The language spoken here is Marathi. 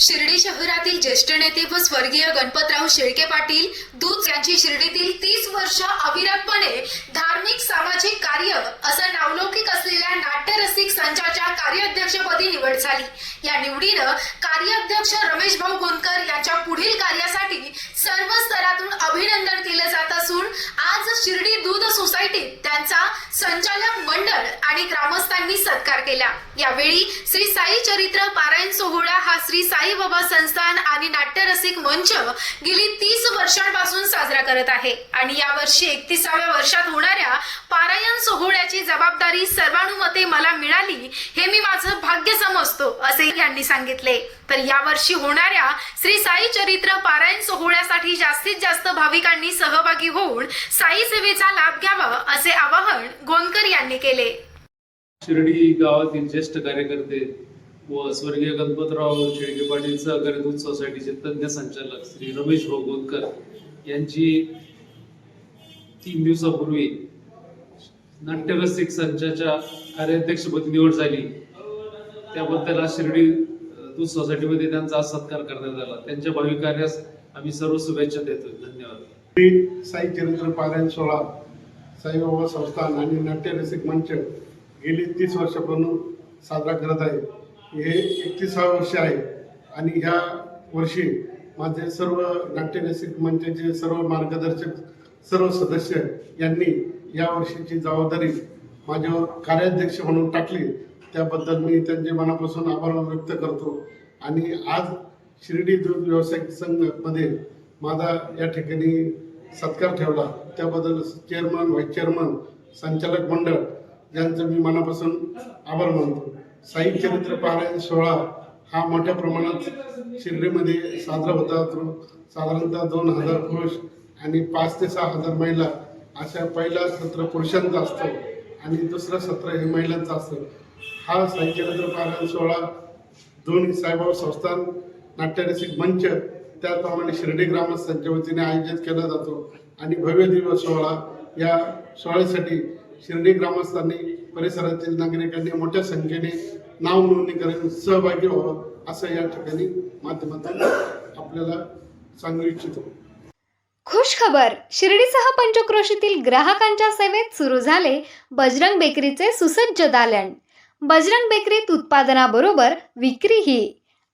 शिर्डी शहरातील ज्येष्ठ नेते व स्वर्गीय गणपतराव शेळके पाटील दूध यांची शिर्डीतील तीस वर्ष अविरतपणे धार्मिक सामाजिक कार्य असं नावलौकिक असलेल्या नाट्यरसिक संचाच्या कार्याध्यक्षपदी निवड झाली. या निवडीनं कार्याध्यक्ष रमेश भाऊ गोंदकर यांच्या पुढील कार्यासाठी सर्व स्तरातून अभिनंदन केलं जात असून आज शिर्डी दूध सोसायटीत त्यांचा संचालक मंडळ आणि ग्रामस्थांनी सत्कार केला. यावेळी श्री साई चरित्र पारायण सोहळा हा श्री साई बाबा संस्थान आणि नाट्यरसिक मंच गेली तीस वर्षांपासून साजरा करत आहे. आणि यावर्षी एकतीसाव्या वर्षात होणाऱ्या पारायण सोहळ्याची जबाबदारी सर्वानुमते मला मिळाली हे मी माझं भाग्य समजतो असे यांनी सांगितले. तर यावर्षी होणाऱ्या श्री साई चरित्र पारायण सोहळ्यासाठी जास्तीत जास्त भाविकांनी सहभागी होऊन साई सेवेचा लाभ घ्यावा असे आवाहन गोंदकर यांनी केले. शिर्डी गावातील ज्येष्ठ कार्यकर्ते व स्वर्गीय गणपतराव शेळके पाटील सहकारी दूध सोसायटीचे तज्ज्ञ संचालक श्री रमेश भाऊ गोंदकर यांची तीन दिवसापूर्वी नाट्यरसिक संचाच्या कार्याध्यक्षपदी निवड झाली. त्याबद्दल आज शिर्डी दूध सोसायटीमध्ये त्यांचा आज सत्कार करण्यात आला. त्यांच्या भावी कार्यास आम्ही सर्व शुभेच्छा देतो धन्यवाद. साई चरित्र पारायण सोहळा साईबाबा संस्थान आणि नाट्यरसिक मंच गेली तीस वर्षापासून साजरा करत आहे. हे एकतीसावं वर्ष आहे आणि ह्या वर्षी माझे सर्व नाट्यरसिक मंचाचे सर्व मार्गदर्शक सर्व सदस्य यांनी या वर्षीची जबाबदारी माझ्यावर कार्याध्यक्ष म्हणून टाकली. त्याबद्दल मी त्यांचे मनापासून आभार व्यक्त करतो. आणि आज शिर्डी दूध व्यावसायिक संघमध्ये माझा या ठिकाणी सत्कार ठेवला. त्याबद्दल चेअरमन व्हाईस चेअरमन संचालक मंडळ यांचं मी मनापासून आभार मानतो. साई चरित्र पारायण सोहळा हा मोठ्या प्रमाणात शिर्डीमध्ये साजरा होता तो साधारणतः दोन हजार पुरुष आणि पाच ते सहा हजार महिला अशा पहिला सत्र पुरुषांचा असतो आणि दुसरं सत्र हे महिलांचं असतं. हा साई चरित्र पारायण सोहळा दोन्ही साईबाबा संस्थान नाट्यरसिक मंच त्याचप्रमाणे शिर्डी ग्रामस्थांच्या वतीने आयोजित केला जातो. आणि भव्य दिवस सोहळा या सोहळ्यासाठी शिर्डी ग्रामस्थांनी परिसरातील नागरिकांनी मोठ्या संख्येने नाव नोंदणी करून सहभागी व्हावं असं या ठिकाणी माध्यमातून आपल्याला सांगू इच्छितो. खुश खबर शिर्डीसह पंचक्रोशीतील ग्राहकांच्या सेवेत सुरू झाले बजरंग बेकरीचे सुसज्ज दालन. बजरंग बेकरीत उत्पादनाबरोबर विक्रीही